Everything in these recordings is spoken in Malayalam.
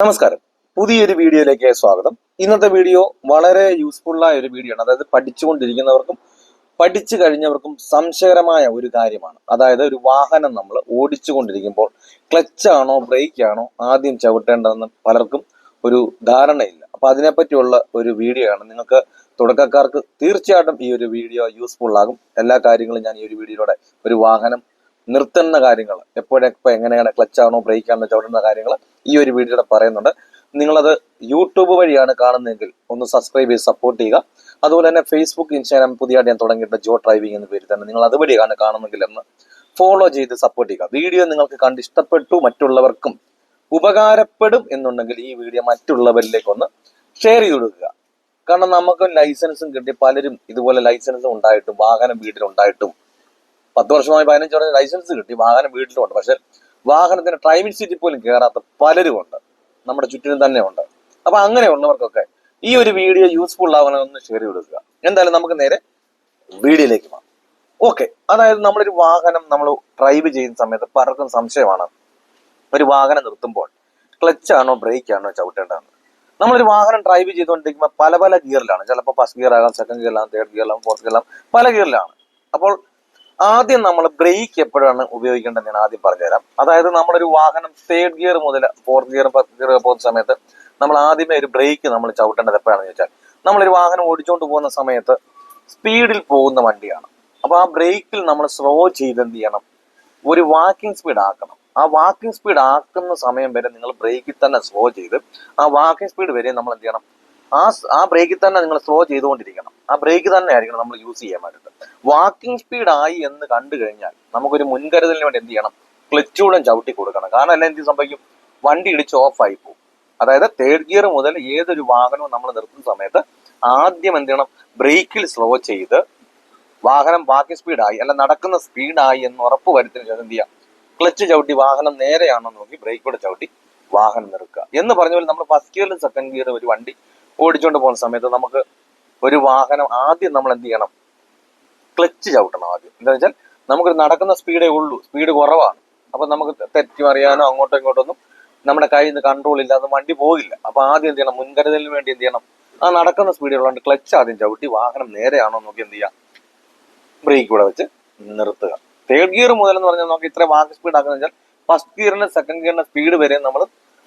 നമസ്കാരം. പുതിയൊരു വീഡിയോയിലേക്ക് സ്വാഗതം. ഇന്നത്തെ വീഡിയോ വളരെ യൂസ്ഫുൾ ആയ ഒരു വീഡിയോ ആണ്. അതായത് പഠിച്ചുകൊണ്ടിരിക്കുന്നവർക്കും പഠിച്ചു കഴിഞ്ഞവർക്കും സംശയകരമായ ഒരു കാര്യമാണ്. അതായത് ഒരു വാഹനം നമ്മൾ ഓടിച്ചുകൊണ്ടിരിക്കുമ്പോൾ ക്ലച്ച് ആണോ ബ്രേക്ക് ആണോ ആദ്യം ചവിട്ടേണ്ടതെന്ന് പലർക്കും ഒരു ധാരണയില്ല. അപ്പൊ അതിനെപ്പറ്റിയുള്ള ഒരു വീഡിയോ ആണ്. നിങ്ങൾക്ക് തുടക്കക്കാർക്ക് തീർച്ചയായിട്ടും ഈ ഒരു വീഡിയോ യൂസ്ഫുൾ ആകും. എല്ലാ കാര്യങ്ങളും ഞാൻ ഈ ഒരു വീഡിയോയിലൂടെ ഒരു വാഹനം നിർത്തുന്ന കാര്യങ്ങൾ എപ്പോഴൊക്കെ എങ്ങനെയാണ് ക്ലച്ച് ആണോ ബ്രേക്ക് ആണോ ചവിട്ടുന്ന കാര്യങ്ങൾ ഈ ഒരു വീഡിയോയുടെ പറയുന്നുണ്ട്. നിങ്ങളത് യൂട്യൂബ് വഴിയാണ് കാണുന്നതെങ്കിൽ ഒന്ന് സബ്സ്ക്രൈബ് ചെയ്ത് സപ്പോർട്ട് ചെയ്യുക. അതുപോലെ തന്നെ ഫേസ്ബുക്ക് ഇൻസ്റ്റാഗ്രാം പുതിയതായിട്ട് ഞാൻ തുടങ്ങിയിട്ട് ജോ ഡ്രൈവിംഗ് എന്ന പേര് തന്നെ നിങ്ങൾ അതുവഴിയാണ് കാണുന്നെങ്കിൽ ഒന്ന് ഫോളോ ചെയ്ത് സപ്പോർട്ട് ചെയ്യുക. വീഡിയോ നിങ്ങൾക്ക് കണ്ട് ഇഷ്ടപ്പെട്ടു മറ്റുള്ളവർക്കും ഉപകാരപ്പെടും എന്നുണ്ടെങ്കിൽ ഈ വീഡിയോ മറ്റുള്ളവരിലേക്ക് ഒന്ന് ഷെയർ ചെയ്ത് കൊടുക്കുക. കാരണം നമുക്ക് ലൈസൻസും കിട്ടി. പലരും ഇതുപോലെ ലൈസൻസും ഉണ്ടായിട്ടും വാഹനം വീട്ടിലുണ്ടായിട്ടും. പത്ത് വർഷമായി പതിനഞ്ച് വർഷം ലൈസൻസ് കിട്ടി. വാഹനം വീട്ടിലുണ്ട്. പക്ഷെ വാഹനത്തിന് ഡ്രൈവിംഗ് സീറ്റിൽ പോലും കയറാത്ത പലരും ഉണ്ട് നമ്മുടെ ചുറ്റിനും തന്നെ ഉണ്ട്. അപ്പൊ അങ്ങനെയുള്ളവർക്കൊക്കെ ഈ ഒരു വീഡിയോ യൂസ്ഫുൾ ആവണമെന്ന് ഷെയർ കൊടുക്കുക. എന്തായാലും നമുക്ക് നേരെ വീഡിയോയിലേക്ക് പോകാം. ഓക്കെ അതായത് നമ്മളൊരു വാഹനം നമ്മൾ ഡ്രൈവ് ചെയ്യുന്ന സമയത്ത് പലർക്കും സംശയമാണ്. ഒരു വാഹനം നിർത്തുമ്പോൾ ക്ലച്ച് ആണോ ബ്രേക്ക് ആണോ ചവിട്ടേണ്ടതെന്ന് നമ്മളൊരു വാഹനം ഡ്രൈവ് ചെയ്തുകൊണ്ടിരിക്കുമ്പോൾ പല പല ഗിയറിലാണ് ചിലപ്പോൾ ഫസ്റ്റ് ഗിയർ ആകാം സെക്കൻഡ് ഗിയറിലാകാം തേർഡ് ഗിയറിലാകാം ഫോർത്ത് ഗിയറിലാകാം പല ഗിയറിലാണ് അപ്പോൾ ആദ്യം നമ്മൾ ബ്രേക്ക് എപ്പോഴാണ് ഉപയോഗിക്കേണ്ടത് ഞാൻ ആദ്യം പറഞ്ഞുതരാം. അതായത് നമ്മളൊരു വാഹനം തേർഡ് ഗിയർ മുതൽ ഫോർത്ത് ഗിയർ ഫസ്റ്റ് ഗിയർ പോകുന്ന സമയത്ത് നമ്മൾ ആദ്യമേ ഒരു ബ്രേക്ക് നമ്മൾ ചവിട്ടേണ്ടത് എപ്പോഴാണെന്ന് ചോദിച്ചാൽ നമ്മളൊരു വാഹനം ഓടിച്ചുകൊണ്ട് പോകുന്ന സമയത്ത് സ്പീഡിൽ പോകുന്ന വണ്ടിയാണ്. അപ്പൊ ആ ബ്രേക്കിൽ നമ്മൾ സ്ലോ ചെയ്ത് എന്ത് ചെയ്യണം? ഒരു വാക്കിംഗ് സ്പീഡ് ആക്കണം. ആ വാക്കിംഗ് സ്പീഡ് ആക്കുന്ന സമയം വരെ നിങ്ങൾ ബ്രേക്കിൽ തന്നെ സ്ലോ ചെയ്ത് ആ വാക്കിംഗ് സ്പീഡ് വരെ നമ്മൾ എന്ത് ചെയ്യണം? ആ ആ ബ്രേക്കിൽ തന്നെ നിങ്ങൾ സ്ലോ ചെയ്തുകൊണ്ടിരിക്കണം. ആ ബ്രേക്ക് തന്നെ ആയിരിക്കണം നമ്മൾ യൂസ് ചെയ്യാൻ വേണ്ടിയിട്ട്. വാക്കിംഗ് സ്പീഡ് ആയി എന്ന് കണ്ടു കഴിഞ്ഞാൽ നമുക്കൊരു മുൻകരുതലിന് വേണ്ടി എന്ത് ചെയ്യണം? ക്ലച്ചൂടെ ചവിട്ടി കൊടുക്കണം. കാരണം അല്ല എന്ത് സംഭവിക്കും? വണ്ടി ഇടിച്ച് ഓഫായി പോകും. അതായത് തേർഡ് ഗിയർ മുതൽ ഏതൊരു വാഹനവും നമ്മൾ നിർത്തുന്ന സമയത്ത് ആദ്യം എന്ത് ചെയ്യണം? ബ്രേക്കിൽ സ്ലോ ചെയ്ത് വാഹനം ബാക്കി സ്പീഡായി അല്ല നടക്കുന്ന സ്പീഡായി എന്ന് ഉറപ്പ് വരുത്തിന് എന്ത് ചെയ്യാം? ക്ലച്ച് ചവിട്ടി വാഹനം നേരെയാണെന്ന് നോക്കി ബ്രേക്ക് കൂടെ ചവിട്ടി വാഹനം നിർക്കുക എന്ന് പറഞ്ഞ പോലെ നമ്മൾ ഫസ്റ്റ് ഗിയറിലും സെക്കൻഡ് ഗിയറും ഒരു വണ്ടി ഓടിച്ചുകൊണ്ട് പോകുന്ന സമയത്ത് നമുക്ക് ഒരു വാഹനം ആദ്യം നമ്മൾ എന്ത് ചെയ്യണം? ക്ലച്ച് ചവിട്ടണം ആദ്യം. എന്താണെന്ന് വെച്ചാൽ നമുക്ക് നടക്കുന്ന സ്പീഡേ ഉള്ളൂ. സ്പീഡ് കുറവാണ്. അപ്പൊ നമുക്ക് തെറ്റി അറിയാനോ അങ്ങോട്ടോ ഇങ്ങോട്ടോ ഒന്നും നമ്മുടെ കയ്യിൽ നിന്ന് കൺട്രോൾ ഇല്ലാതെ വണ്ടി പോകില്ല. അപ്പൊ ആദ്യം എന്ത് ചെയ്യണം? മുൻകരുതലിന് വേണ്ടി എന്ത് ചെയ്യണം? ആ നടക്കുന്ന സ്പീഡിലുള്ളതുകൊണ്ട് ക്ലച്ച് ആദ്യം ചവിട്ടി വാഹനം നേരെയാണോ നോക്കി എന്ത് ചെയ്യാം? ബ്രേക്ക് കൂടെ വെച്ച് നിർത്തുക. തേർഡ് ഗിയർ മുതൽ എന്ന് പറഞ്ഞാൽ നമുക്ക് ഇത്ര വാക്ക് സ്പീഡ് ആക്കുന്ന വെച്ചാൽ ഫസ്റ്റ് ഗിയറിന് സെക്കൻഡ് ഗിയറിന് സ്പീഡ് വരെ നമ്മൾ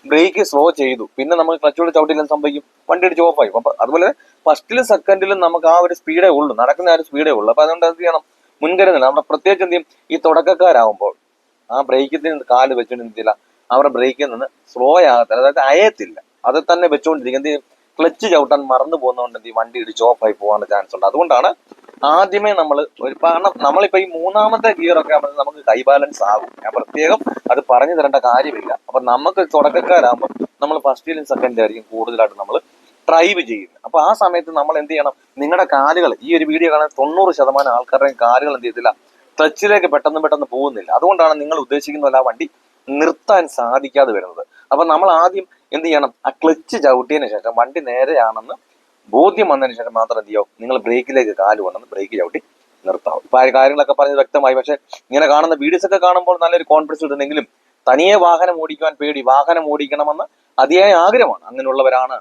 ബ്രേക്ക് സ്ലോ ചെയ്തു. പിന്നെ നമ്മൾ ക്ലച്ചോട് ചവിട്ടില്ല സംഭവിക്കും. വണ്ടി അടിച്ച് ഓഫ് ആയി. അപ്പൊ അതുപോലെ ഫസ്റ്റിലും സെക്കൻഡിലും നമുക്ക് ആ ഒരു സ്പീഡേ ഉള്ളൂ. നടക്കുന്ന ആ ഒരു സ്പീഡേ ഉള്ളൂ. അപ്പൊ അതുകൊണ്ട് എന്ത് ചെയ്യണം? മുൻകരുതൽ. നമ്മുടെ പ്രത്യേകിച്ച് എന്ത് ചെയ്യും? ഈ തുടക്കക്കാരാകുമ്പോൾ ആ ബ്രേക്കിൽ കാൽ വെച്ചുകൊണ്ട് എന്ത് ചെയ്യില്ല? അവരുടെ ബ്രേക്കിൽ നിന്ന് സ്ലോ ആകത്തില്ല അതായത് അയത്തില്ല. അത് തന്നെ വെച്ചുകൊണ്ടിരിക്കും എന്ത് ചെയ്യും? ക്ലച്ച് ചവിട്ടാൻ മറന്നു പോകുന്നതുകൊണ്ട് എന്ത് വണ്ടി ഇടിച്ച് ഓഫ് ആയി പോകാൻ ചാൻസ് ഉണ്ട്. അതുകൊണ്ടാണ് ആദ്യമേ നമ്മൾ ഒരു കാരണം നമ്മളിപ്പോ ഈ മൂന്നാമത്തെ ഗിയർ ഒക്കെ ആകുമ്പോൾ നമുക്ക് കൈ ബാലൻസ് ആകും. ഞാൻ പ്രത്യേകം അത് പറഞ്ഞു തരേണ്ട കാര്യമില്ല. അപ്പൊ നമുക്ക് തുടക്കക്കാരാകുമ്പോൾ നമ്മൾ ഫസ്റ്റിലും സെക്കൻഡ് ആയിരിക്കും കൂടുതലായിട്ട് നമ്മൾ ഡ്രൈവ് ചെയ്യുന്നത്. അപ്പൊ ആ സമയത്ത് നമ്മൾ എന്ത് ചെയ്യണം? നിങ്ങളുടെ കാലുകൾ ഈ ഒരു വീഡിയോ കാണാൻ തൊണ്ണൂറ് ശതമാനം ആൾക്കാരുടെയും കാലുകൾ എന്ത് ചെയ്യത്തില്ല ക്ലച്ചിലേക്ക് പെട്ടെന്ന് പെട്ടെന്ന് പോകുന്നില്ല. അതുകൊണ്ടാണ് നിങ്ങൾ ഉദ്ദേശിക്കുന്ന ആ വണ്ടി നിർത്താൻ സാധിക്കാതെ വരുന്നത്. അപ്പൊ നമ്മൾ ആദ്യം എന്ത് ചെയ്യണം? ആ ക്ലച്ച് ചവിട്ടിയതിനു ശേഷം വണ്ടി നേരെയാണെന്ന് ബോധ്യം വന്നതിന് ശേഷം മാത്രം എന്ത് ചെയ്യോ നിങ്ങൾ ബ്രേക്കിലേക്ക് കാൽ കൊണ്ടെന്ന് ബ്രേക്ക് ചവിട്ടി നിർത്താവും. ഇപ്പൊ കാര്യങ്ങളൊക്കെ പറഞ്ഞത് വ്യക്തമായി. പക്ഷെ ഇങ്ങനെ കാണുന്ന വീഡിയോസ് ഒക്കെ കാണുമ്പോൾ നല്ലൊരു കോൺഫിഡൻസ് കിട്ടുന്നെങ്കിലും തനിയെ വാഹനം ഓടിക്കുവാൻ പേടി വാഹനം ഓടിക്കണമെന്ന് അതിയായ ആഗ്രഹമാണ്. അങ്ങനെയുള്ളവരാണ്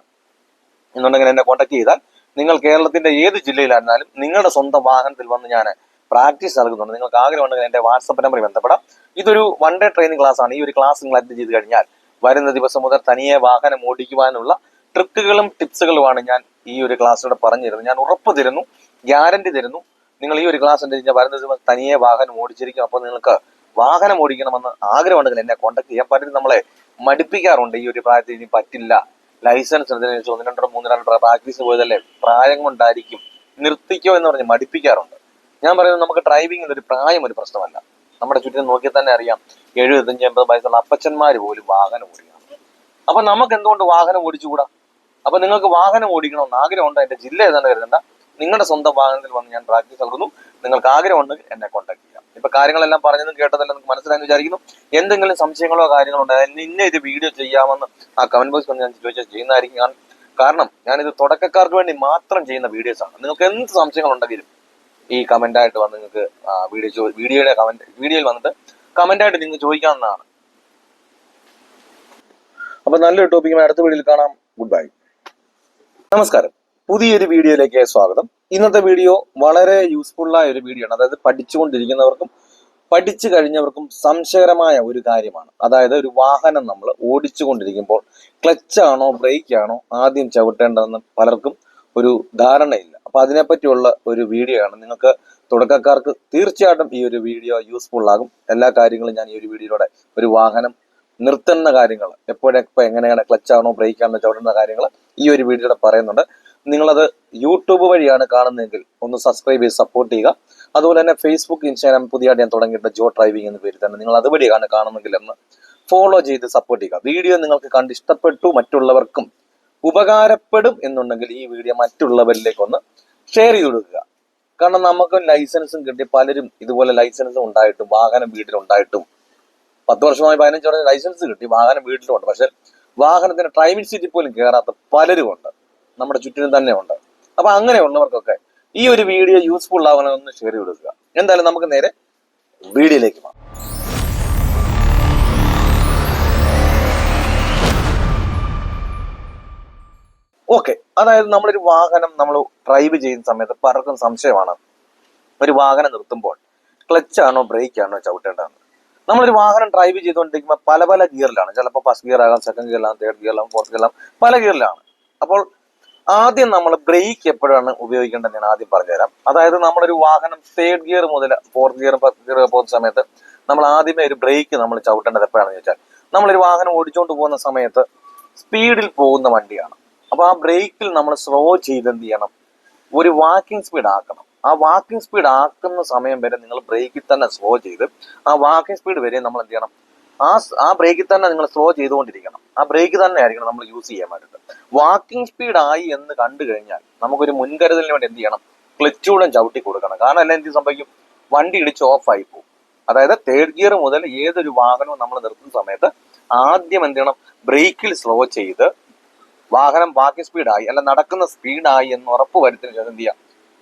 എന്നുണ്ടെങ്കിൽ എന്നെ കോൺടാക്ട് ചെയ്താൽ നിങ്ങൾ കേരളത്തിന്റെ ഏത് ജില്ലയിലായിരുന്നാലും നിങ്ങളുടെ സ്വന്തം വാഹനത്തിൽ വന്ന് ഞാൻ പ്രാക്ടീസ് നൽകുന്നുണ്ട് നിങ്ങൾക്ക് ആഗ്രഹമുണ്ടെങ്കിൽ എന്റെ വാട്സപ്പ് നമ്പറിൽ ബന്ധപ്പെടാം. ഇതൊരു വൺ ഡേ ട്രെയിനിങ് ക്ലാസ് ആണ്. ഈ ഒരു ക്ലാസ് നിങ്ങൾ അറ്റൻഡ് ചെയ്ത് കഴിഞ്ഞാൽ വരുന്ന ദിവസം മുതൽ തനിയെ വാഹനം ഓടിക്കുവാനുള്ള ട്രിക്കുകളും ടിപ്സുകളുമാണ് ഞാൻ ഈ ഒരു ക്ലാസ്സിലൂടെ പറഞ്ഞു തരുന്നു. ഞാൻ ഉറപ്പ് തരുന്നു ഗ്യാരണ്ടി തരുന്നു. നിങ്ങൾ ഈ ഒരു ക്ലാസ് അറ്റൻഡ് ഞാൻ വരുന്ന ദിവസം തനിയെ വാഹനം ഓടിച്ചിരിക്കും. അപ്പോൾ നിങ്ങൾക്ക് വാഹനം ഓടിക്കണമെന്ന് ആഗ്രഹമുണ്ടെങ്കിൽ എന്നെ കോൺടാക്ട് ചെയ്യാൻ പറ്റും നമ്മളെ മടുപ്പിക്കാറുണ്ട്. ഈ ഒരു പ്രായത്തിൽ ഇനി പറ്റില്ല. ലൈസൻസ് എടുത്തതിന് ഒന്ന് രണ്ടോ മൂന്ന് രണ്ടോ പ്രാക്ടീസ് പോയതല്ലേ? പ്രായം കൊണ്ടായിരിക്കും. നിർത്തിക്കോ എന്ന് പറഞ്ഞ് മടിപ്പിക്കാറുണ്ട്. ഞാൻ പറയുന്നത് നമുക്ക് ഡ്രൈവിംഗിൽ ഒരു പ്രായം ഒരു പ്രശ്നമല്ല. നമ്മുടെ ചുറ്റിനും നോക്കിയാൽ തന്നെ അറിയാം. എഴുപത്തഞ്ച് എൺപത് വയസ്സുള്ള അപ്പച്ചന്മാർ പോലും വാഹനം ഓടിക്കണം. അപ്പൊ നമുക്ക് എന്തുകൊണ്ട് വാഹനം ഓടിച്ചുകൂടാ? അപ്പൊ നിങ്ങൾക്ക് വാഹനം ഓടിക്കണമെന്ന് ആഗ്രഹമുണ്ട്? എന്റെ ജില്ല ഏതാണ്ട് കരുതണ്ട. നിങ്ങളുടെ സ്വന്തം വാഹനത്തിൽ വന്ന് ഞാൻ പ്രാക്ടീസ് നൽകുന്നു നിങ്ങൾക്ക് ആഗ്രഹമുണ്ടെങ്കിൽ എന്നെ കോൺടാക്ട് ചെയ്യാം ഇപ്പൊ കാര്യങ്ങളെല്ലാം പറഞ്ഞതും കേട്ടതല്ല നിങ്ങൾക്ക് മനസ്സിലായെന്ന് വിചാരിക്കുന്നു. എന്തെങ്കിലും സംശയങ്ങളോ കാര്യങ്ങളോ ഉണ്ടായാലും ഇന്ന ഇത് വീഡിയോ ചെയ്യാമെന്ന് ആ കമന്റ് ബോക്സ് വന്ന് ഞാൻ ചോദിച്ചാൽ ചെയ്യുന്നതായിരിക്കും. ഞാൻ കാരണം ഞാനിത് തുടക്കക്കാർക്ക് വേണ്ടി മാത്രം ചെയ്യുന്ന വീഡിയോസ് ആണ്. നിങ്ങൾക്ക് എന്ത് സംശയങ്ങൾ ഉണ്ടെങ്കിലും ഈ കമന്റ് ആയിട്ട് വന്ന് നിങ്ങൾക്ക് വീഡിയോ വീഡിയോയുടെ കമന്റ് വീഡിയോയിൽ വന്നിട്ട് കമന്റ് ആയിട്ട് നിങ്ങൾക്ക് ചോദിക്കാവുന്നതാണ്. അപ്പൊ നല്ലൊരു ടോപ്പിക്കുമായി അടുത്ത വീഡിയോയിൽ കാണാം. ഗുഡ് ബൈ നമസ്കാരം. പുതിയൊരു വീഡിയോയിലേക്ക് സ്വാഗതം. ഇന്നത്തെ വീഡിയോ വളരെ യൂസ്ഫുൾ ആയ ഒരു വീഡിയോ ആണ്. അതായത് പഠിച്ചുകൊണ്ടിരിക്കുന്നവർക്കും പഠിച്ചു കഴിഞ്ഞവർക്കും സംശയകരമായ ഒരു കാര്യമാണ്. അതായത് ഒരു വാഹനം നമ്മൾ ഓടിച്ചുകൊണ്ടിരിക്കുമ്പോൾ ക്ലച്ച് ആണോ ബ്രേക്ക് ആണോ ആദ്യം ചവിട്ടേണ്ടതെന്ന് പലർക്കും ഒരു ധാരണയില്ല. അപ്പൊ അതിനെപ്പറ്റിയുള്ള ഒരു വീഡിയോ ആണ്. നിങ്ങൾക്ക് തുടക്കക്കാർക്ക് തീർച്ചയായിട്ടും ഈ ഒരു വീഡിയോ യൂസ്ഫുൾ ആകും. എല്ലാ കാര്യങ്ങളും ഞാൻ ഈ ഒരു വീഡിയോയിലൂടെ ഒരു വാഹനം നിർത്തുന്ന കാര്യങ്ങൾ എപ്പോഴെപ്പോൾ എങ്ങനെയാണ് ക്ലച്ച് ആണോ ബ്രേക്ക് ആണോ ചവിട്ടുന്ന കാര്യങ്ങൾ ഈ ഒരു വീഡിയോയുടെ പറയുന്നുണ്ട്. നിങ്ങളത് യൂട്യൂബ് വഴിയാണ് കാണുന്നതെങ്കിൽ ഒന്ന് സബ്സ്ക്രൈബ് ചെയ്ത് സപ്പോർട്ട് ചെയ്യുക. അതുപോലെ തന്നെ ഫേസ്ബുക്ക് ഇൻസ്റ്റാഗ്രാം പുതിയതായിട്ട് ഞാൻ തുടങ്ങിയിട്ട് ജോ ഡ്രൈവിംഗ് എന്ന പേര് തന്നെ നിങ്ങൾ അതുവഴിയാണ് കാണുന്നെങ്കിൽ ഒന്ന് ഫോളോ ചെയ്ത് സപ്പോർട്ട് ചെയ്യുക. വീഡിയോ നിങ്ങൾക്ക് കണ്ട് ഇഷ്ടപ്പെട്ടു മറ്റുള്ളവർക്കും ഉപകാരപ്പെടും എന്നുണ്ടെങ്കിൽ ഈ വീഡിയോ മറ്റുള്ളവരിലേക്ക് ഒന്ന് ഷെയർ ചെയ്ത് കൊടുക്കുക. കാരണം നമുക്ക് ലൈസൻസും കിട്ടി പലരും ഇതുപോലെ ലൈസൻസും ഉണ്ടായിട്ടും വാഹനം വീട്ടിലുണ്ടായിട്ടും. പത്ത് വർഷമായി പതിനഞ്ച് വർഷം ലൈസൻസ് കിട്ടി വാഹനം വീട്ടിലുണ്ട്. പക്ഷെ വാഹനത്തിന് ഡ്രൈവിംഗ് സീറ്റിൽ പോലും കയറാത്ത പലരും ഉണ്ട് നമ്മുടെ ചുറ്റിനും തന്നെ ഉണ്ട് അപ്പൊ അങ്ങനെയുള്ളവർക്കൊക്കെ ഈ ഒരു വീഡിയോ യൂസ്ഫുൾ ആവണമെന്ന് ഷെയർ കൊടുക്കുക എന്തായാലും നമുക്ക് നേരെ വീഡിയോയിലേക്ക് പോകാം. ഓക്കെ അതായത് നമ്മളൊരു വാഹനം നമ്മൾ ഡ്രൈവ് ചെയ്യുന്ന സമയത്ത് പലർക്കും സംശയമാണ്. ഒരു വാഹനം നിർത്തുമ്പോൾ ക്ലച്ച് ആണോ ബ്രേക്ക് ആണോ ചവിട്ടേണ്ടതെന്ന്. നമ്മളൊരു വാഹനം ഡ്രൈവ് ചെയ്തുകൊണ്ടിരിക്കുമ്പോൾ പല പല ഗിയറിലാണ്. ചിലപ്പോൾ ഫസ്റ്റ് ഗിയർ ആകാം സെക്കൻഡ് ഗിയറിലാകും തേർഡ് ഗിയറിലാകും ഫോർത്ത് ഗിയറിലാകും പല ഗിയറിലാണ്. അപ്പോൾ ആദ്യം നമ്മൾ ബ്രേക്ക് എപ്പോഴാണ് ഉപയോഗിക്കേണ്ടത് ഞാൻ ആദ്യം പറഞ്ഞുതരാം. അതായത് നമ്മളൊരു വാഹനം തേർഡ് ഗിയർ മുതൽ ഫോർത്ത് ഗിയർ ഫസ്റ്റ് ഗിയർ പോകുന്ന സമയത്ത് നമ്മൾ ആദ്യമേ ഒരു ബ്രേക്ക് നമ്മൾ ചവിട്ടേണ്ടത് എപ്പോഴാണെന്ന് ചോദിച്ചാൽ നമ്മളൊരു വാഹനം ഓടിച്ചുകൊണ്ട് പോകുന്ന സമയത്ത് സ്പീഡിൽ പോകുന്ന വണ്ടിയാണ്. അപ്പോൾ ആ ബ്രേക്കിൽ നമ്മൾ സ്ലോ ചെയ്ത് എന്ത് ചെയ്യണം? ഒരു വാക്കിംഗ് സ്പീഡ് ആക്കണം. ആ വാക്കിംഗ് സ്പീഡ് ആക്കുന്ന സമയം വരെ നിങ്ങൾ ബ്രേക്കിൽ തന്നെ സ്ലോ ചെയ്ത് ആ വാക്കിംഗ് സ്പീഡ് വരെ നമ്മൾ എന്ത് ചെയ്യണം? ആ ആ ബ്രേക്കിൽ തന്നെ നിങ്ങൾ സ്ലോ ചെയ്തുകൊണ്ടിരിക്കണം. ആ ബ്രേക്ക് തന്നെ ആയിരിക്കണം നമ്മൾ യൂസ് ചെയ്യാൻ വേണ്ടിയിട്ട്. വാക്കിംഗ് സ്പീഡ് ആയി എന്ന് കണ്ടു കഴിഞ്ഞാൽ നമുക്കൊരു മുൻകരുതലിന് വേണ്ടി എന്ത് ചെയ്യണം? ക്ലച്ചൂടെ ചവിട്ടി കൊടുക്കണം. കാരണം അല്ല എന്ത് സംഭവിക്കും? വണ്ടി ഇടിച്ച് ഓഫ് ആയി പോകും. അതായത് തേർഡ് ഗിയർ മുതൽ ഏതൊരു വാഹനവും നമ്മൾ നിർത്തുന്ന സമയത്ത് ആദ്യം എന്ത് ചെയ്യണം? ബ്രേക്കിൽ സ്ലോ ചെയ്ത് വാഹനം ബാക്കി സ്പീഡായി അല്ല നടക്കുന്ന സ്പീഡായി എന്ന് ഉറപ്പ് വരുത്തിന് ശേഷം എന്ത് ചെയ്യാം?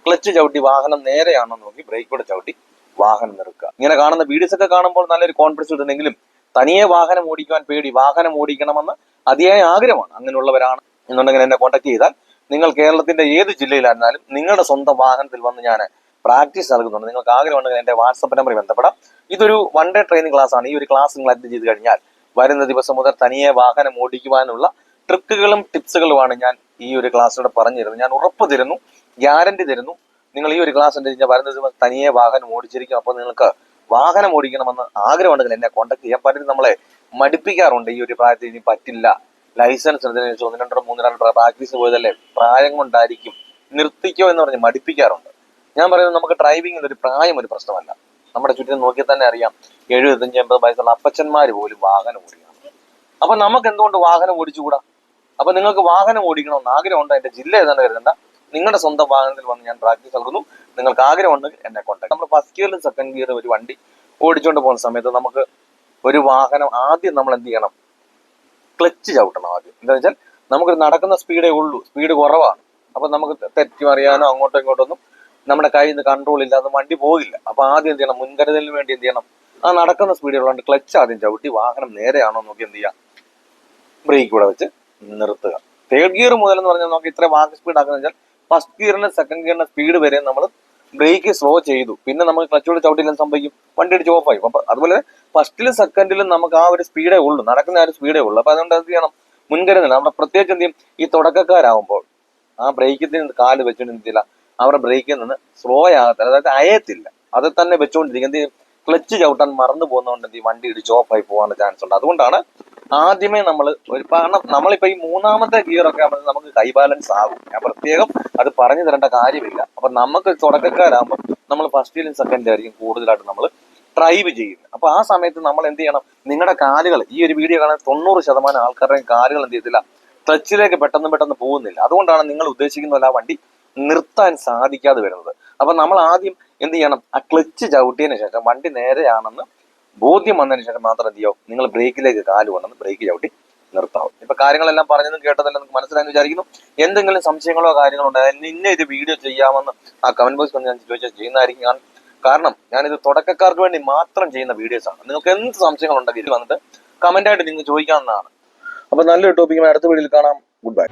ക്ലച്ച് ചവിട്ടി വാഹനം നേരെയാണോ നോക്കി ബ്രേക്ക് കൂടെ ചവിട്ടി വാഹനം നിർക്കുക. ഇങ്ങനെ കാണുന്ന വീഡിയോസ് ഒക്കെ കാണുമ്പോൾ നല്ലൊരു കോൺഫിഡൻസ് കിട്ടുന്നെങ്കിലും തനിയെ വാഹനം ഓടിക്കാൻ പേടി വാഹനം ഓടിക്കണമെന്ന് അതിയായ ആഗ്രഹമാണ്. അങ്ങനെയുള്ളവരാണ് എന്നുണ്ടെങ്കിൽ എന്നെ കോൺടാക്ട് ചെയ്താൽ നിങ്ങൾ കേരളത്തിന്റെ ഏത് ജില്ലയിലായിരുന്നാലും നിങ്ങളുടെ സ്വന്തം വാഹനത്തിൽ വന്ന് ഞാൻ പ്രാക്ടീസ് നൽകുന്നുണ്ട് നിങ്ങൾക്ക് ആഗ്രഹമുണ്ടെങ്കിൽ എന്റെ വാട്സപ്പ് നമ്പറിൽ ബന്ധപ്പെടാം. ഇതൊരു വൺ ഡേ ട്രെയിനിങ് ക്ലാസ് ആണ്. ഈ ഒരു ക്ലാസ് നിങ്ങൾ അറ്റൻഡ് ചെയ്ത് കഴിഞ്ഞാൽ വരുന്ന ദിവസം മുതൽ തനിയെ വാഹനം ഓടിക്കുവാനുള്ള ട്രിക്കുകളും ടിപ്സുകളുമാണ് ഞാൻ ഈ ഒരു ക്ലാസ്സിലൂടെ പറഞ്ഞു തരുന്നത് ഞാൻ ഉറപ്പ് തരുന്നു. ഗ്യാരണ്ടി തരുന്നു. നിങ്ങൾ ഈ ഒരു ക്ലാസ് ഉണ്ട് വരുന്ന ദിവസം തനിയെ വാഹനം ഓടിച്ചിരിക്കും. അപ്പോൾ നിങ്ങൾക്ക് വാഹനം ഓടിക്കണമെന്ന് ആഗ്രഹമുണ്ടെങ്കിൽ എന്നെ കോൺടാക്ട് ചെയ്യാൻ പറ്റും നമ്മളെ മടുപ്പിക്കാറുണ്ട്. ഈ ഒരു പ്രായത്തിൽ ഇനി പറ്റില്ല. ലൈസൻസ് ശേഷം ഒന്ന് രണ്ടോ മൂന്ന് രണ്ടോ പ്രാക്ടീസ് പോയതല്ലേ? പ്രായം കൊണ്ടായിരിക്കും. നിർത്തിക്കോ എന്ന് പറഞ്ഞ് മടിപ്പിക്കാറുണ്ട്. ഞാൻ പറയുന്നത് നമുക്ക് ഡ്രൈവിംഗിൽ ഒരു പ്രായം ഒരു പ്രശ്നമല്ല. നമ്മുടെ ചുറ്റിനും നോക്കിയാൽ തന്നെ അറിയാം. എഴുപത്തഞ്ച് എൺപത് വയസ്സുള്ള അപ്പച്ചന്മാർ പോലും വാഹനം ഓടിക്കണം. അപ്പൊ നമുക്ക് എന്തുകൊണ്ട് വാഹനം ഓടിച്ചുകൂടാ? അപ്പൊ നിങ്ങൾക്ക് വാഹനം ഓടിക്കണമെന്ന് ആഗ്രഹമുണ്ട്? എന്റെ ജില്ല ഏതാണ്ട് കരുതണ്ട. നിങ്ങളുടെ സ്വന്തം വാഹനത്തിൽ വന്ന് ഞാൻ പ്രാക്ടീസ് നൽകുന്നു. നിങ്ങൾക്ക് ആഗ്രഹമുണ്ടെങ്കിൽ എന്നെ കോൺടാക്ട് നമ്മൾ ഫസ്റ്റ് ഗിയറിലും സെക്കൻഡ് ഗിയറിൽ ഒരു വണ്ടി ഓടിച്ചുകൊണ്ട് പോകുന്ന സമയത്ത് നമുക്ക് ഒരു വാഹനം ആദ്യം നമ്മൾ എന്ത് ചെയ്യണം? ക്ലച്ച് ചവിട്ടണം ആദ്യം. എന്താ വെച്ചാൽ നമുക്ക് നടക്കുന്ന സ്പീഡേ ഉള്ളൂ. സ്പീഡ് കുറവാണ്. അപ്പൊ നമുക്ക് തെറ്റി മറിയാനോ അങ്ങോട്ടോ ഇങ്ങോട്ടോ ഒന്നും നമ്മുടെ കയ്യിൽ നിന്ന് കൺട്രോൾ ഇല്ലാതെ വണ്ടി പോകില്ല. അപ്പൊ ആദ്യം എന്ത് ചെയ്യണം? മുൻകരുതലിന് വേണ്ടി എന്ത് ചെയ്യണം? ആ നടക്കുന്ന സ്പീഡിലുള്ളതുകൊണ്ട് ക്ലച്ച് ആദ്യം ചവിട്ടി വാഹനം നേരെയാണോ നോക്കി എന്ത് ചെയ്യാം? ബ്രേക്ക് കൂടെ വെച്ച് നിർത്തുക. തേർഡ് ഗിയർ മുതൽ എന്ന് പറഞ്ഞാൽ നമുക്ക് ഇത്ര വാഹന സ്പീഡ് ആക്കുന്ന വെച്ചാൽ ഫസ്റ്റ് ഗിയറിന്റെ സെക്കൻഡ് ഗിയറിന്റെ സ്പീഡ് വരെ നമ്മൾ ബ്രേക്ക് സ്ലോ ചെയ്തു. പിന്നെ നമ്മൾ ക്ലച്ചോട് ചവിട്ടില്ല സംഭവിക്കും. വണ്ടി അടിച്ച് ആയി. അപ്പൊ അതുപോലെ ഫസ്റ്റിലും സെക്കൻഡിലും നമുക്ക് ആ ഒരു സ്പീഡേ ഉള്ളൂ. നടക്കുന്ന ആ ഒരു സ്പീഡേ ഉള്ളൂ. അപ്പൊ അതുകൊണ്ട് എന്ത് ചെയ്യണം? മുൻകരുതൽ. നമ്മുടെ പ്രത്യേകിച്ച് എന്ത് ചെയ്യും? ഈ തുടക്കക്കാരാകുമ്പോൾ ആ ബ്രേക്കിൽ കാൽ വെച്ചുകൊണ്ട് എന്ത് ചെയ്യില്ല? അവരുടെ ബ്രേക്കിൽ നിന്ന് സ്ലോ ആകത്തില്ല അതായത് അയത്തില്ല. അത് തന്നെ വെച്ചുകൊണ്ടിരിക്കും എന്ത് ചെയ്യും? ക്ലച്ച് ചവിട്ടാൻ മറന്നു പോകുന്നതുകൊണ്ട് എന്ത് വണ്ടി ഇടിച്ച് ഓഫ് ആയി പോകാൻ ചാൻസ് ഉണ്ട്. അതുകൊണ്ടാണ് ആദ്യമേ നമ്മൾ ഒരു കാരണം നമ്മളിപ്പോ ഈ മൂന്നാമത്തെ ഗിയർ ഒക്കെ ആകുമ്പോൾ നമുക്ക് കൈ ബാലൻസ് ആകും ഞാൻ പ്രത്യേകം അത് പറഞ്ഞു തരേണ്ട കാര്യമില്ല. അപ്പൊ നമുക്ക് തുടക്കക്കാരാകുമ്പോൾ നമ്മൾ ഫസ്റ്റിലും സെക്കൻഡിലായിരിക്കും കൂടുതലായിട്ട് നമ്മൾ ഡ്രൈവ് ചെയ്യുന്നത്. അപ്പോൾ ആ സമയത്ത് നമ്മൾ എന്ത് ചെയ്യണം? നിങ്ങളുടെ കാലുകൾ ഈ ഒരു വീഡിയോ കാണാൻ തൊണ്ണൂറ് ശതമാനം ആൾക്കാരുടെയും കാലുകൾ എന്ത് ചെയ്തില്ല ക്ലച്ചിലേക്ക് പെട്ടെന്ന് പെട്ടെന്ന് പോകുന്നില്ല. അതുകൊണ്ടാണ് നിങ്ങൾ ഉദ്ദേശിക്കുന്ന ആ വണ്ടി നിർത്താൻ സാധിക്കാതെ വരുന്നത്. അപ്പൊ നമ്മൾ ആദ്യം എന്ത് ചെയ്യണം? ആ ക്ലച്ച് ചവിട്ടിയതിന് ശേഷം വണ്ടി നേരെയാണെന്ന് ബോധ്യം വന്നതിന് ശേഷം മാത്രം എന്ത് നിങ്ങൾ ബ്രേക്കിലേക്ക് കാൽ കൊണ്ടെന്ന് ബ്രേക്ക് ചവിട്ടി നിർത്താവും. ഇപ്പൊ കാര്യങ്ങളെല്ലാം പറഞ്ഞതും കേട്ടതെല്ലാം നിങ്ങൾക്ക് മനസ്സിലായെന്ന് വിചാരിക്കുന്നു. എന്തെങ്കിലും സംശയങ്ങളോ കാര്യങ്ങളോ ഉണ്ടായാൽ നിന്നെ ഇത് വീഡിയോ ചെയ്യാമെന്ന് ആ കമന്റ് ബോക്സ് ഞാൻ ചോദിച്ചാൽ ചെയ്യുന്നതായിരിക്കും. ഞാൻ കാരണം ഞാനിത് തുടക്കക്കാർക്ക് വേണ്ടി മാത്രം ചെയ്യുന്ന വീഡിയോസ് ആണ്. നിങ്ങൾക്ക് എന്ത് സംശയങ്ങൾ ഉണ്ടെങ്കിൽ വന്നിട്ട് കമന്റ് ആയിട്ട് നിങ്ങൾ ചോദിക്കാവുന്നതാണ്. അപ്പൊ നല്ലൊരു ടോപ്പിക്കുമായി അടുത്ത വീഡിയോയിൽ കാണാം. Good bye